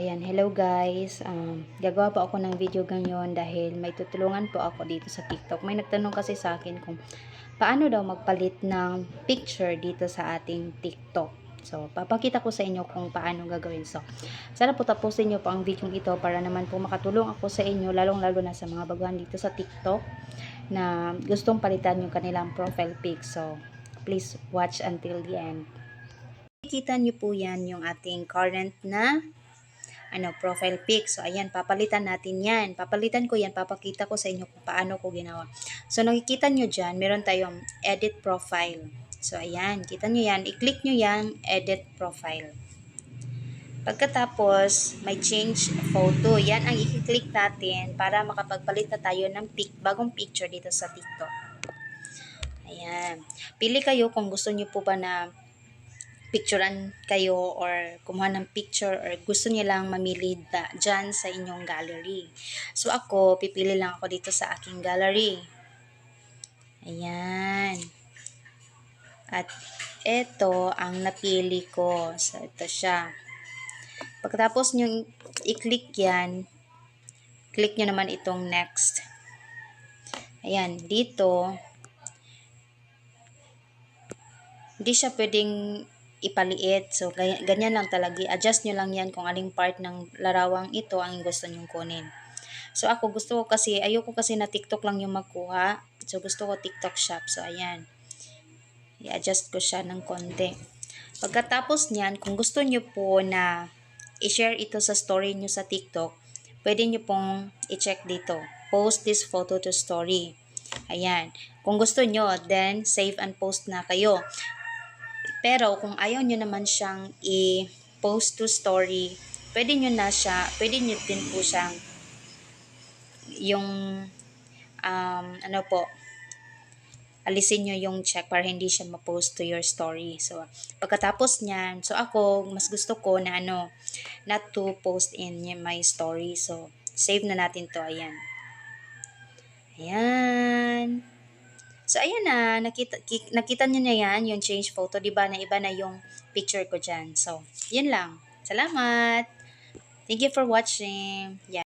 ayan, hello guys. Um, gagawa po ako ng video ngayon dahil may tutulungan po ako dito sa TikTok. May nagtanong kasi sa akin kung paano daw magpalit ng picture dito sa ating TikTok. So, papakita ko sa inyo kung paano gagawin. So, sana po tapusin nyo po ang video ito para naman po makatulong ako sa inyo, lalong-lalo na sa mga baguhan dito sa TikTok na gustong palitan yung kanilang profile pic. So, please watch until the end. Kita nyo po yan yung ating current na ano, profile pic. So, ayan, papalitan natin yan. Papalitan ko yan, papakita ko sa inyo kung paano ko ginawa. So, nakikita nyo dyan, meron tayong edit profile. So, ayan, kita nyo yan. I-click nyo yan, edit profile. Pagkatapos, may change photo. Yan ang i-click natin para makapagpalit na tayo ng pic, bagong picture dito sa TikTok. Ayan. Pili kayo kung gusto nyo po ba na picturean kayo or kumuha ng picture or gusto niyo lang mamili da, dyan sa inyong gallery. So ako, pipili lang ako dito sa aking gallery. Ayan. At ito ang napili ko. So ito siya. Pagkatapos nyo i-click yan, click nyo naman itong next. Ayan, dito, hindi siya pwedeng ipaliit. So, gany- ganyan lang talaga. Adjust nyo lang yan kung aling part ng larawang ito ang gusto nyong kunin. So, ako gusto ko kasi, ayoko kasi na TikTok lang yung magkuha. So, gusto ko TikTok shop. So, ayan. I-adjust ko siya ng konti. Pagkatapos niyan, kung gusto nyo po na i-share ito sa story nyo sa TikTok, pwede nyo pong i-check dito. Post this photo to story. Ayan. Kung gusto nyo, then save and post na kayo. Pero kung ayaw nyo naman siyang i-post to story, pwede nyo na siya, pwede nyo din po siyang yung um, ano po, alisin nyo yung check para hindi siya ma-post to your story. So, pagkatapos niyan, so ako, mas gusto ko na ano, not to post in my story. So, save na natin to. Ayan. Ayan. So, ayan na. Nakita, ki- nakita nyo na yan, yung change photo. Diba na iba na yung picture ko dyan. So, yun lang. Salamat. Thank you for watching. Yan.